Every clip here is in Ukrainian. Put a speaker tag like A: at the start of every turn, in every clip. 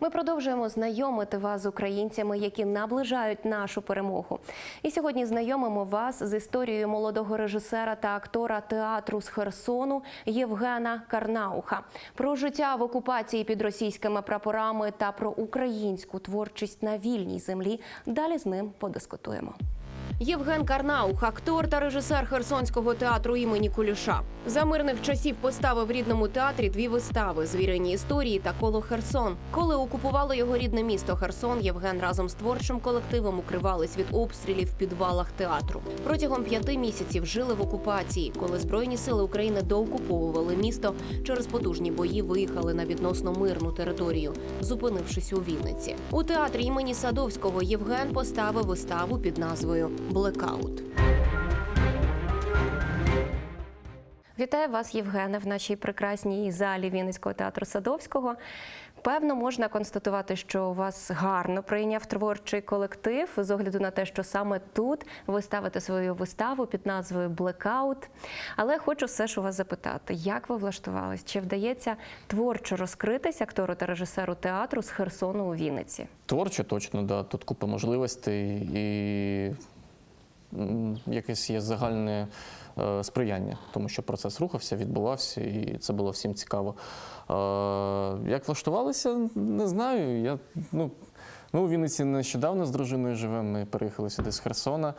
A: Ми продовжуємо знайомити вас з українцями, які наближають нашу перемогу. І сьогодні знайомимо вас з історією молодого режисера та актора театру з Херсону Євгена Карнауха про життя в окупації під російськими прапорами та про українську творчість на вільній землі. Далі з ним подискутуємо. Євген Карнаух, актор та режисер Херсонського театру імені Куліша. За мирних часів поставив в рідному театрі дві вистави звірені історії та коло Херсон. Коли окупувало його рідне місто Херсон, Євген разом з творчим колективом укривались від обстрілів в підвалах театру. Протягом п'яти місяців жили в окупації. Коли збройні сили України доокуповували місто, через потужні бої виїхали на відносно мирну територію, зупинившись у Вінниці. У театрі імені Садовського Євген поставив виставу під назвою Блекаут. Вітаю вас, Євгене, в нашій прекрасній залі Вінницького театру Садовського. Певно, можна констатувати, що вас гарно прийняв творчий колектив з огляду на те, що саме тут ви ставите свою виставу під назвою Блекаут. Але хочу все ж у вас запитати, як ви влаштувались? Чи вдається творчо розкритись актору та режисеру театру з Херсону у Вінниці?
B: Творче точно, да. Тут купа можливостей і якесь є загальне е, сприяння, тому що процес рухався, відбувався, і це було всім цікаво. Е, як влаштувалися, не знаю. Я, ну, ми у Вінниці нещодавно з дружиною живемо, ми переїхали сюди з Херсона.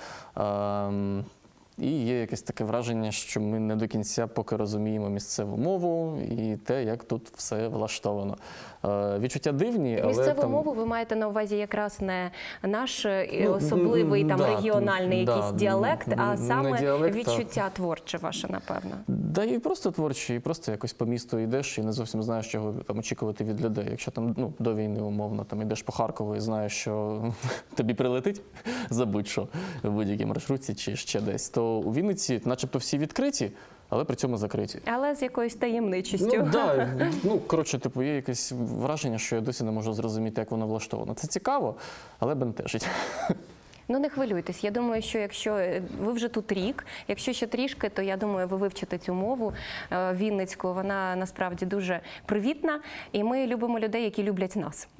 B: І є якесь таке враження, що ми не до кінця поки розуміємо місцеву мову і те, як тут все влаштовано. Е, відчуття дивні, але
A: Місцеву
B: там...
A: мову ви маєте на увазі якраз не наш е,
B: Ну,
A: особливий там
B: да,
A: регіональний
B: да,
A: якийсь діалект, а саме
B: діалект, а-
A: відчуття творче ваше, напевно.
B: Да і просто творчі, і просто якось по місту йдеш і не зовсім знаєш, чого там очікувати від людей. Якщо там ну, до війни умовно там йдеш по Харкову і знаєш, що тобі прилетить за будь-що в будь-якій маршрутці чи ще десь, то у Вінниці, начебто, всі відкриті, але при цьому закриті.
A: Але з якоюсь таємничістю.
B: Ну, да, ну коротше, типу, є якесь враження, що я досі не можу зрозуміти, як воно влаштовано. Це цікаво, але бентежить.
A: Ну не хвилюйтесь. Я думаю, що якщо е, ви вже тут рік, якщо ще трішки, то я думаю, ви вивчите цю мову е, вінницьку. Вона насправді дуже привітна, і ми любимо людей, які люблять нас.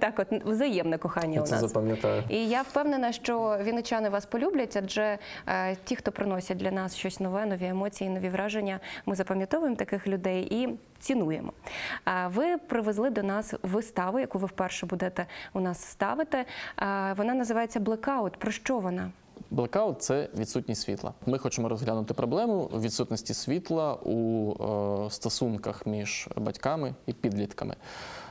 A: Так, от взаємне кохання у нас.
B: запам'ятаю.
A: І я впевнена, що вінничани вас полюблять, адже е, ті, хто приносять для нас щось нове, нові емоції, нові враження, ми запам'ятовуємо таких людей і цінуємо. Ви привезли до нас виставу, яку ви вперше будете у нас ставити. Вона називається Блекаут. Про що вона?
B: Блекаут це відсутність світла. Ми хочемо розглянути проблему відсутності світла у е, стосунках між батьками і підлітками.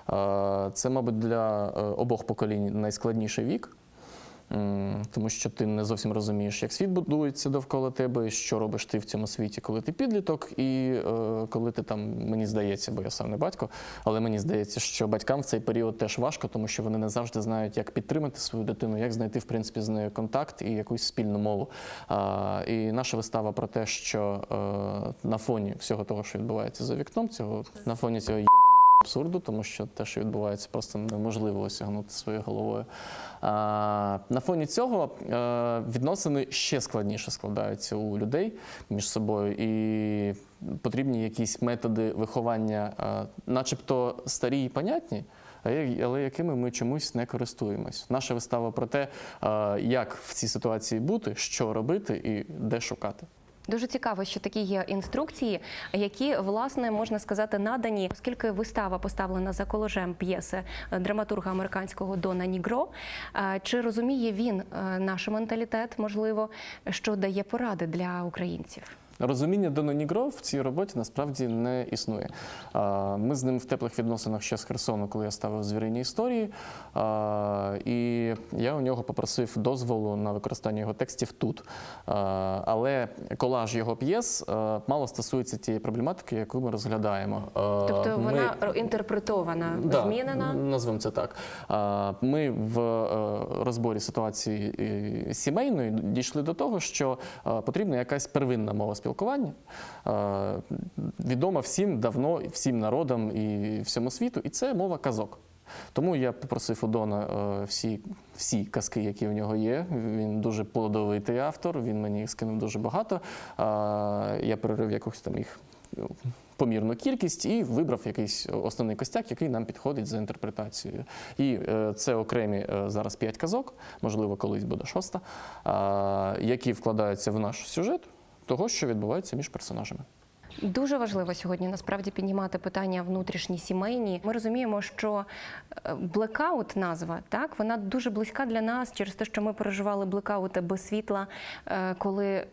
B: Е, це, мабуть, для е, обох поколінь найскладніший вік. Тому що ти не зовсім розумієш, як світ будується довкола тебе, що робиш ти в цьому світі, коли ти підліток, і е, коли ти там, мені здається, бо я сам не батько, але мені здається, що батькам в цей період теж важко, тому що вони не завжди знають, як підтримати свою дитину, як знайти в принципі з нею контакт і якусь спільну мову. А, і наша вистава про те, що е, на фоні всього того, що відбувається за вікном, цього на фоні цього є абсурду, тому що те, що відбувається, просто неможливо осягнути своєю головою. На фоні цього е, відносини ще складніше складаються у людей між собою, і потрібні якісь методи виховання, е, начебто старі і понятні. Але якими ми чомусь не користуємось. Наша вистава про те, е, як в цій ситуації бути, що робити і де шукати.
A: Дуже цікаво, що такі є інструкції, які власне можна сказати надані, оскільки вистава поставлена за коложем п'єси е, драматурга американського Дона Нігро. е, Чи розуміє він е, наш менталітет, можливо, що дає поради для українців?
B: Розуміння Дона Нігро в цій роботі насправді не існує. Ми з ним в теплих відносинах ще з Херсону, коли я ставив звірині історії. І я у нього попросив дозволу на використання його текстів тут. Але колаж його п'єс мало стосується тієї проблематики, яку ми розглядаємо.
A: Тобто
B: ми-
A: вона інтерпретована,
B: Да,
A: змінена.
B: Назвемо це так. Ми в е, розборі ситуації е, сімейної дійшли до того, що е, потрібна якась первинна мова спілкування, е, відома всім давно, всім народам і всьому світу, і це мова казок. Тому я попросив у Дона е, всі, всі казки, які в нього є. Він дуже плодовитий автор, він мені їх скинув дуже багато. Е, Я перерив якось там їх помірну кількість і вибрав якийсь основний костяк, який нам підходить за інтерпретацією. І це окремі зараз п'ять казок, можливо, колись буде шоста, які вкладаються в наш сюжет того, що відбувається між персонажами.
A: Дуже важливо сьогодні насправді піднімати питання внутрішні сімейні. Ми розуміємо, що е, блекаут назва так вона дуже близька для нас через те, що ми переживали блекаути без світла, е, коли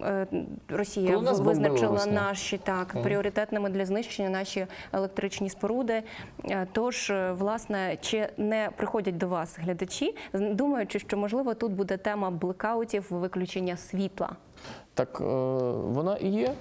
A: е, Росія
B: Коли
A: визначила наші так пріоритетними для знищення наші електричні споруди. Тож, власне, чи не приходять до вас глядачі, думаючи, що можливо тут буде тема блекаутів, виключення світла.
B: Так вона і є.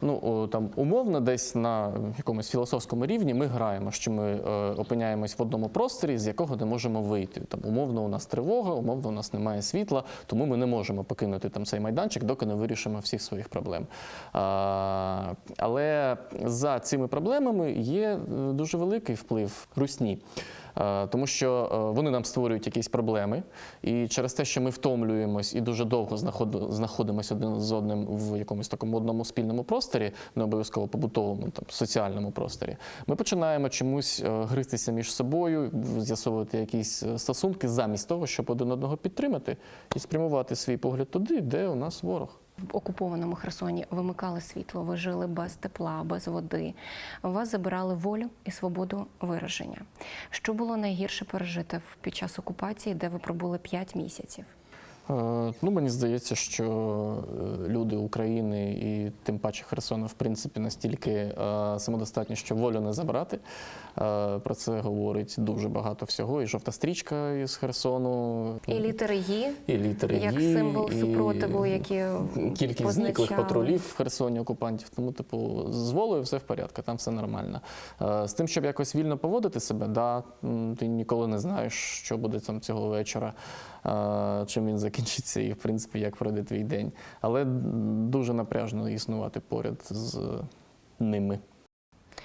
B: Ну там умовно, десь на якомусь філософському рівні ми граємо, що ми е, опиняємось в одному просторі, з якого не можемо вийти. Там умовно у нас тривога, умовно у нас немає світла, тому ми не можемо покинути там цей майданчик, доки не вирішимо всіх своїх проблем. А, але за цими проблемами є е, дуже великий вплив русні. Е, Тому що е, вони нам створюють якісь проблеми, і через те, що ми втомлюємось і дуже довго знаход- знаходимося один з одним в якомусь такому одному спільному просторі, не обов'язково побутовому, там соціальному просторі, ми починаємо чомусь е, гристися між собою, з'ясовувати якісь стосунки замість того, щоб один одного підтримати і спрямувати свій погляд туди, де у нас ворог.
A: В окупованому Херсоні вимикали світло, ви жили без тепла, без води. Вас забирали волю і свободу вираження. Що було найгірше пережити під час окупації, де ви пробули 5 місяців?
B: Е, Ну, мені здається, що е, люди України і тим паче Херсона, в принципі, настільки е, самодостатні, що волю не забрати. Про це говорить дуже багато всього. І жовта стрічка із Херсону,
A: І літери «Ї»,
B: і літери
A: як
B: «Ї»,
A: символ
B: і
A: супротиву, які
B: кількість зниклих патрулів в Херсоні окупантів. Тому, типу, з волею все в порядку, там все нормально. З тим, щоб якось вільно поводити себе, да, ти ніколи не знаєш, що буде там цього вечора, чим він закінчиться, і в принципі як пройде твій день. Але дуже напряжно існувати поряд з ними.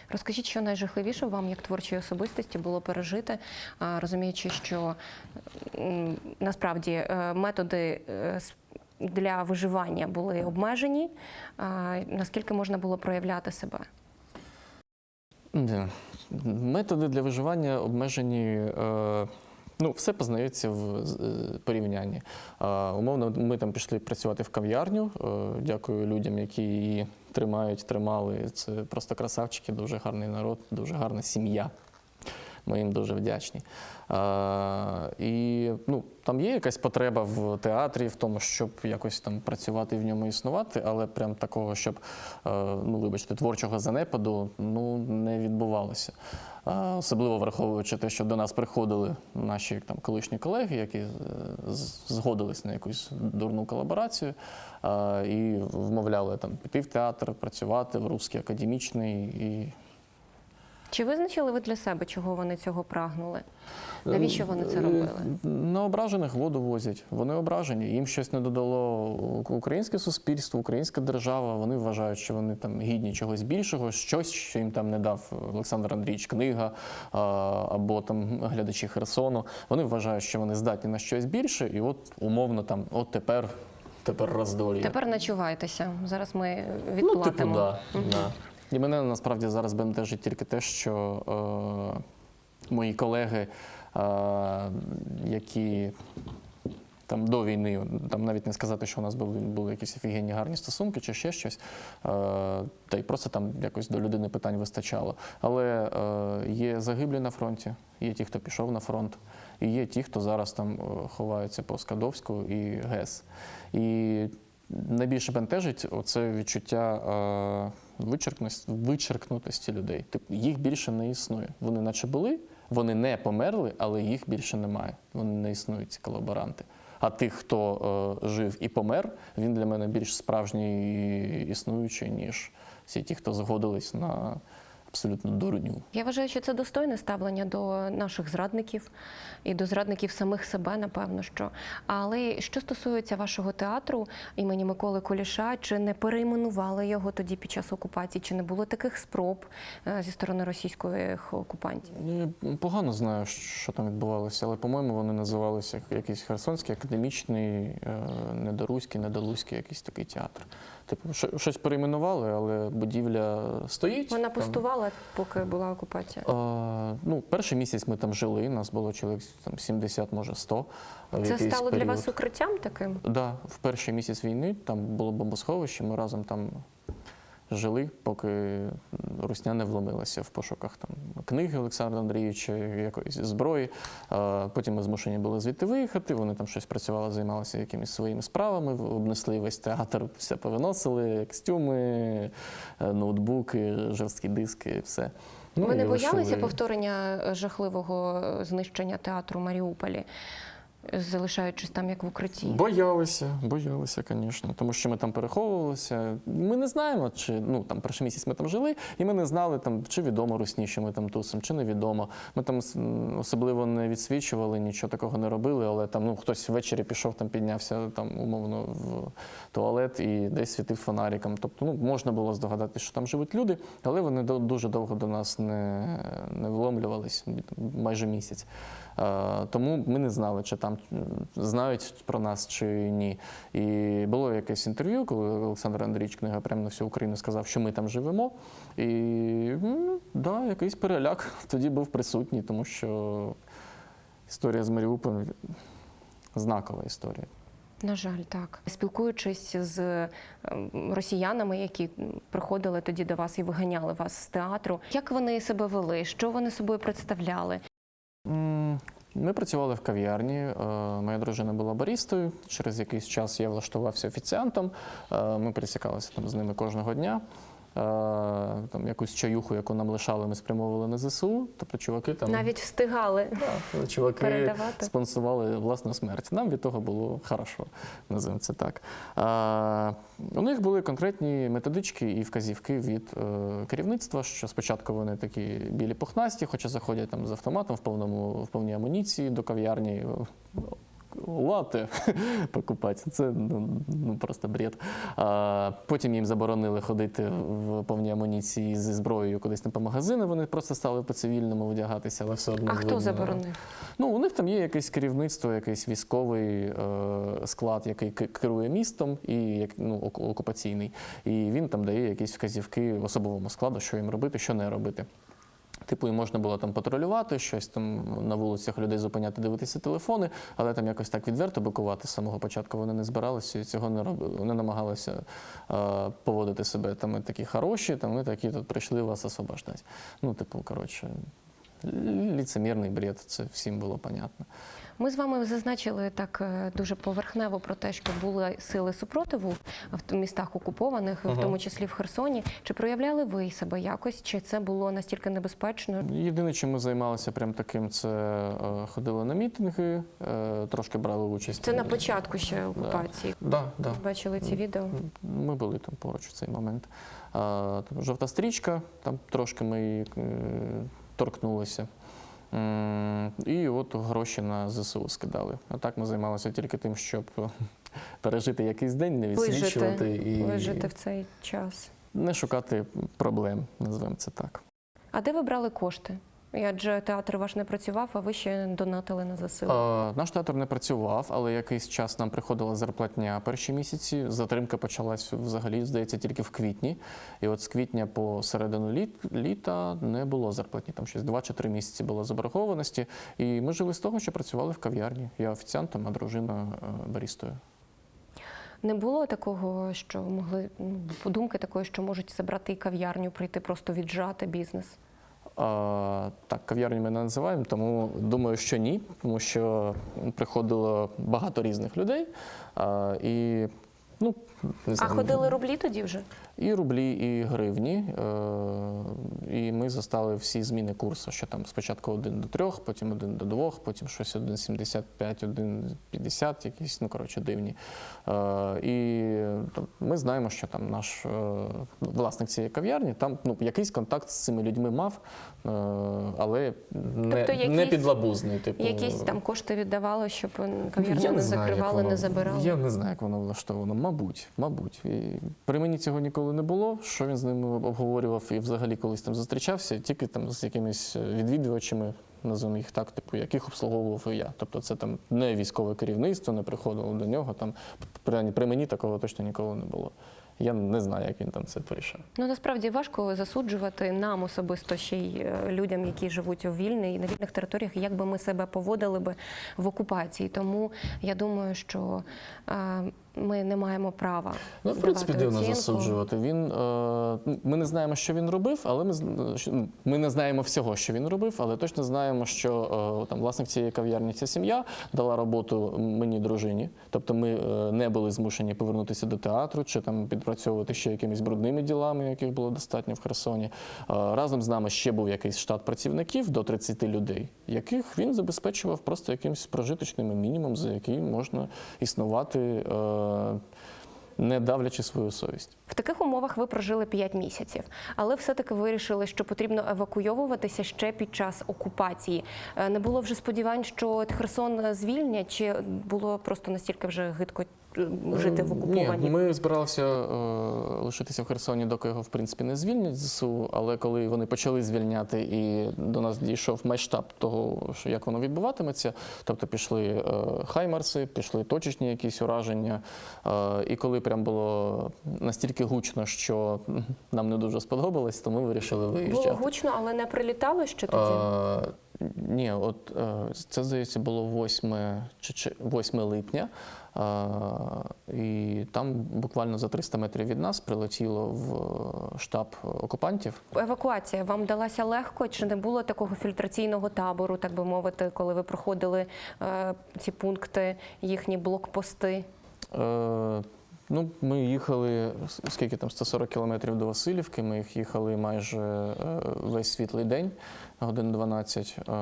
A: Розкажіть, що найжахливіше вам, як творчій особистості, було пережити, розуміючи, що насправді е, методи е, для виживання були обмежені. Наскільки можна було проявляти себе?
B: Методи для виживання обмежені. Ну, все познається в е, порівнянні. Умовно, ми там пішли працювати в кав'ярню. Е, дякую людям, які її тримають, тримали. Це просто красавчики, дуже гарний народ, дуже гарна сім'я. Ми їм дуже вдячні. А, і ну, там є якась потреба в театрі, в тому, щоб якось там працювати і в ньому існувати, але прям такого, щоб, е, ну вибачте, творчого занепаду ну, не відбувалося. А, особливо враховуючи те, що до нас приходили наші там колишні колеги, які е, згодились на якусь дурну колаборацію а, і вмовляли там піти в театр, працювати в русський академічний і
A: Чи визначили ви для себе, чого вони цього прагнули? Навіщо вони це робили?
B: Е, На ображених воду возять. Вони ображені. Їм щось не додало українське суспільство, українська держава. Вони вважають, що вони там гідні чогось більшого, щось, що їм там не дав Олександр Андрійович книга або там глядачі Херсону. Вони вважають, що вони здатні на щось більше, і от умовно там, от тепер, тепер роздолі.
A: Тепер начувайтеся. Зараз ми
B: Ну,
A: відплатимо.
B: типу, да, да. І мене насправді зараз бентежить тільки те, що е, мої колеги, е, які там до війни, там навіть не сказати, що у нас були, були якісь офігенні гарні стосунки чи ще щось, е, та й просто там якось до людини питань вистачало. Але е, є загиблі на фронті, є ті, хто пішов на фронт, і є ті, хто зараз там е, ховаються по Скадовську і ГЕС. І найбільше бентежить оце відчуття е, вичеркнутості, людей. Типу, їх більше не існує. Вони наче були, вони не померли, але їх більше немає. Вони не існують, ці колаборанти. А тих, хто е, жив і помер, він для мене більш справжній і існуючий, ніж всі ті, хто згодились на абсолютно дурню.
A: Я вважаю, що це достойне ставлення до наших зрадників і до зрадників самих себе, напевно що. Але що стосується вашого театру імені Миколи Куліша, чи не перейменували його тоді під час окупації? Чи не було таких спроб е, зі сторони російських окупантів?
B: Ну, Я погано знаю, що там відбувалося, але, по-моєму, вони називалися як якийсь Херсонський, академічний, е, недоруський, недолуський якийсь такий театр. Типу, що- щось перейменували, але будівля стоїть.
A: Вона
B: там.
A: Пустувала, поки була окупація.
B: Е, ну, перший місяць ми там жили, нас було чоловік там, 70, може 100.
A: Це
B: стало
A: стало для вас укриттям таким?
B: Да, в перший місяць війни там було бомбосховище, ми разом там жили, поки русня не вломилася в пошуках там книги Олександра Андрійовича, якоїсь зброї. Потім ми змушені були звідти виїхати. Вони там щось працювали, займалися якимись своїми справами, обнесли весь театр, все повиносили, костюми, е, ноутбуки, жорсткі диски, все. Ну,
A: Ви не боялися повторення жахливого е, знищення театру в Маріуполі, залишаючись там як в укритті?
B: Боялися, боялися, звісно, тому що ми там переховувалися. Ми не знаємо, чи ну там перший місяць ми там жили, і ми не знали там, чи відомо русні, що ми там тусимо, чи невідомо. Ми там особливо не відсвічували, нічого такого не робили, але там ну хтось ввечері пішов, там піднявся там умовно в туалет і десь світив фонариком. Тобто, ну можна було здогадатися, що там живуть люди, але вони дуже довго до нас не, не вломлювались, майже місяць. Е, Тому ми не знали, чи там знають про нас чи ні. І було якесь інтерв'ю, коли Олександр Андрійович книга прямо на всю Україну сказав, що ми там живемо. І да, якийсь переляк тоді був присутній, тому що історія з Маріуполем знакова історія.
A: На жаль, так. Спілкуючись з ем, росіянами, які приходили тоді до вас і виганяли вас з театру, як вони себе вели, що вони собою представляли?
B: Ми працювали в кав'ярні. е, Моя дружина була барістою. Через якийсь час я влаштувався офіціантом. Е, Ми пересікалися там з ними кожного дня. Е, Там якусь чаюху, яку нам лишали, ми спрямовували на ЗСУ. Тобто чуваки там
A: Навіть встигали
B: да, чуваки
A: передавати.
B: спонсували власну смерть. Нам від того було хорошо, називаємо це так. А, у них були конкретні методички і вказівки від е, керівництва, що спочатку вони такі білі пухнасті, хоча заходять там з автоматом в повному в повній амуніції до кав'ярні. Лати покупати. Це ну, ну, просто бред. А, потім їм заборонили ходити в повній амуніції зі зброєю кудись по магазину. Вони просто стали по цивільному вдягатися, але все одно.
A: А хто заборонив?
B: Ну, у них там є якесь керівництво, якийсь військовий е, склад, який керує містом і як ну, окупаційний. І він там дає якісь вказівки особовому складу, що їм робити, що не робити. Типу, і можна було там патрулювати, щось там на вулицях людей зупиняти, дивитися телефони, але там якось так відверто бикувати з самого початку вони не збиралися і цього не робили. Вони намагалися е, поводити себе. Там ми такі хороші, там ми такі тут прийшли вас освобождати. Ну, типу, коротше, ліцемірний бред, це всім було понятно.
A: Ми з вами зазначили так е, дуже поверхнево про те, що були сили супротиву в містах окупованих, в тому числі в Херсоні. Чи проявляли ви себе якось? Чи це було настільки небезпечно?
B: Єдине, чим ми займалися прям таким, це е, ходили на мітинги, е, трошки брали участь.
A: Це на початку ще окупації.
B: Да, да.
A: Бачили ці відео?
B: Ми були там поруч в цей момент. Жовта стрічка, там трошки ми торкнулися. І от гроші на ЗСУ скидали. А так ми займалися тільки тим, щоб пережити якийсь день, не відсвічувати
A: Вижити,
B: і
A: вижити в цей час.
B: не шукати проблем, називаємо це так.
A: А де ви брали кошти? Адже театр ваш не працював, а ви ще донатили на ЗСУ.
B: Е, Наш театр не працював, але якийсь час нам приходила зарплатня перші місяці. Затримка почалась взагалі, здається, тільки в квітні. І от з квітня по середину літ, літа не було зарплатні. Там щось 2 чи 3 місяці було заборгованості. І ми жили з того, що працювали в кав'ярні. Я офіціантом, а дружина е, барістою.
A: Не було такого, що могли ну, подумки такої, що можуть забрати і кав'ярню, прийти просто віджати бізнес.
B: Так, кав'ярню ми не називаємо, тому думаю, що ні, тому що приходило багато різних людей. А, і Ну, не
A: А ходили рублі тоді вже?
B: І рублі, і гривні. Е, і ми застали всі зміни курсу, що там спочатку 1 до 3, потім 1 до 2, потім щось 1,75, 1,50, якісь, ну коротше, дивні. Е, і ми знаємо, що там наш е, власник цієї кав'ярні, там ну, якийсь контакт з цими людьми мав, е, але не,
A: Тобто
B: не
A: якісь-
B: підлабузний. Типу,
A: Якісь там кошти віддавали, щоб кав'ярню не закривали, не забирали?
B: Я не знаю, як воно влаштовано. Мабуть, мабуть. І при мені цього ніколи не було. Що він з ними обговорював і взагалі колись там зустрічався, тільки там з якимись е, відвідувачами, називаємо їх так, типу, яких обслуговував і я. Тобто це там не військове керівництво, не приходило до нього. Там при, при мені такого точно ніколи не було. Я не знаю, як він там це порішав.
A: Ну насправді важко засуджувати нам особисто ще й е, людям, які живуть у вільній на вільних територіях, як би ми себе поводили би в окупації. Тому я думаю, що е, ми не маємо права.
B: Ну, в принципі, дивно
A: оцінку.
B: засуджувати. Він е, ми не знаємо, що він робив, але ми ну, ми не знаємо всього, що він робив, але точно знаємо, що е, там власник цієї кав'ярні, ця сім'я дала роботу мені дружині. Тобто, ми е, не були змушені повернутися до театру чи там підпрацьовувати ще якимись брудними ділами, яких було достатньо в Херсоні. Е, разом з нами ще був якийсь штат працівників до 30 людей, яких він забезпечував просто якимось прожиточним мінімумом, за який можна існувати. е, не давлячи свою совість.
A: В таких умовах ви прожили 5 місяців, але все-таки вирішили, що потрібно евакуйовуватися ще під час окупації. Е, Не було вже сподівань, що Херсон звільнять, чи було просто настільки вже гидко е, жити в окупованій?
B: Ні, ми збиралися е, лишитися в Херсоні, доки його в принципі не звільнять ЗСУ. Але коли вони почали звільняти, і до нас дійшов масштаб того, що як воно відбуватиметься, тобто пішли е, хаймарси, пішли точечні якісь ураження. Е, і коли прям було настільки гучно, що нам не дуже сподобалось, то ми вирішили виїжджати.
A: Було гучно, але не прилітало ще тоді.
B: Е, ні, от е, це здається було 8, чи, чи 8 липня. Е, і там буквально за 300 метрів від нас прилетіло в е, штаб окупантів.
A: Евакуація вам далася легко? Чи не було такого фільтраційного табору, так би мовити, коли ви проходили ці пункти, їхні блокпости?
B: Е, ну, ми їхали скільки там 140 кілометрів до Васильівки. Ми їх їхали майже е, весь світлий день, годин 12. Е,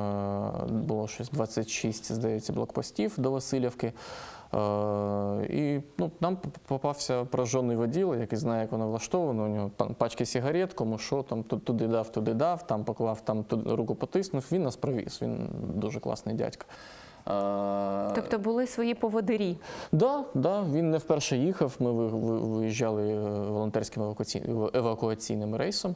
B: було щось 26, здається, блокпостів до Васильівки. Е, і ну, нам попався поражений водій, який знає, як воно влаштовано. У нього пачки сигарет, кому що, там ту- туди дав, туди дав, там поклав, там руку потиснув. Він нас провіз. Він дуже класний дядько.
A: Тобто були свої поводирі.
B: Да, да, він не вперше їхав. Ми ви- ви- виїжджали е, волонтерським евакуаційним, рейсом.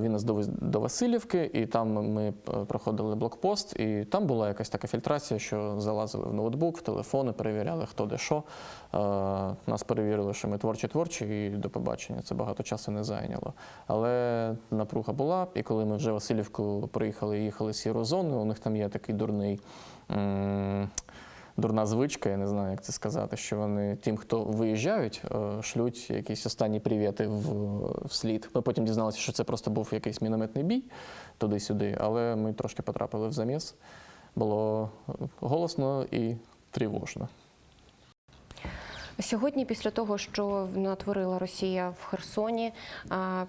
B: Він нас довез до Васильівки, і там ми е, проходили блокпост, і там була якась така фільтрація, що залазили в ноутбук, в телефони, перевіряли, хто де що. Нас перевірили, що ми творчі творчі, і до побачення. Це багато часу не зайняло. Але напруга була, і коли ми вже Васильівку приїхали і їхали сіру зону, у них там є такий дурний. Дурна звичка, я не знаю, як це сказати, що вони тим, хто виїжджають, е, шлють якісь останні привіти вслід. Ми потім дізналися, що це просто був якийсь мінометний бій туди-сюди, але ми трошки потрапили в заміс. Було голосно і тривожно.
A: Сьогодні, після того, що натворила Росія в Херсоні,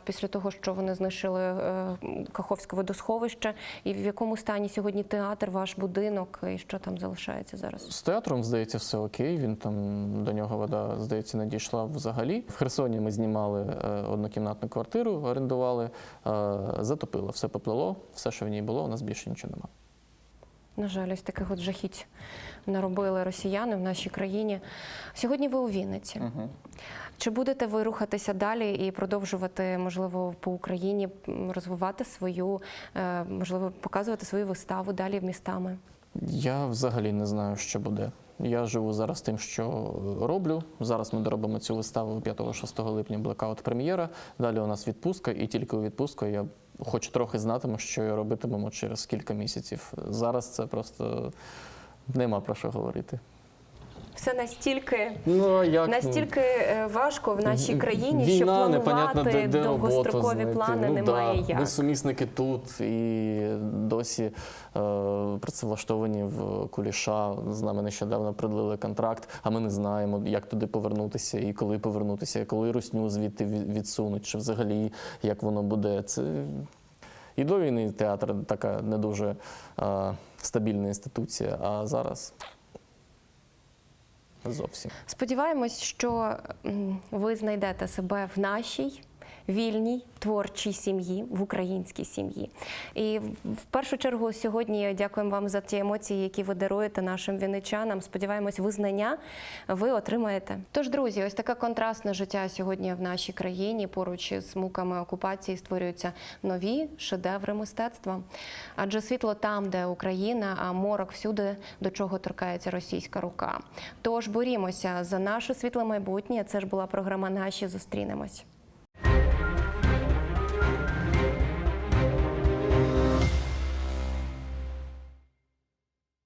A: після того, що вони знищили е, Каховське водосховище, і в якому стані сьогодні театр, ваш будинок, і що там залишається зараз?
B: З театром, здається, все окей. Він там до нього вода, здається, не дійшла взагалі. В Херсоні ми знімали е, однокімнатну квартиру, орендували, е, затопило, все поплило, все, що в ній було, у нас більше нічого немає.
A: На жаль, ось таких от жахіть наробили росіяни в нашій країні. Сьогодні ви у Вінниці. Чи будете ви рухатися далі і продовжувати, можливо, по Україні розвивати свою, е, можливо, показувати свою виставу далі містами?
B: Я взагалі не знаю, що буде. Я живу зараз тим, що роблю. Зараз ми доробимо цю виставу 5-6 липня блекаут прем'єра. Далі у нас відпустка, і тільки у відпустку я хоч трохи знатиму, що робитимемо через кілька місяців. Зараз це просто нема про що говорити.
A: Все настільки.
B: Ну як ну?
A: Настільки е, важко в нашій країні,
B: війна,
A: що
B: непонятно,
A: планувати
B: де, де
A: довгострокові плани
B: ну,
A: немає
B: да.
A: як.
B: Ми сумісники тут і досі е, працевлаштовані в Куліша. З нами нещодавно продлили контракт, а ми не знаємо, як туди повернутися і коли повернутися, і коли русню звідти відсунуть, чи взагалі як воно буде. Це і до війни театр така не дуже е, стабільна інституція, а зараз зовсім.
A: Сподіваємось, що ви знайдете себе в нашій вільній творчій сім'ї, в українській сім'ї. І в- першу чергу сьогодні дякуємо вам за ті емоції, які ви даруєте нашим вінничанам. Сподіваємось, визнання ви отримаєте. Тож, друзі, ось таке контрастне життя сьогодні в нашій країні. Поруч із муками окупації створюються нові шедеври мистецтва. Адже світло там, де Україна, а морок всюди, до чого торкається російська рука. Тож борімося за наше світле майбутнє. Це ж була програма Наші зустрінемось.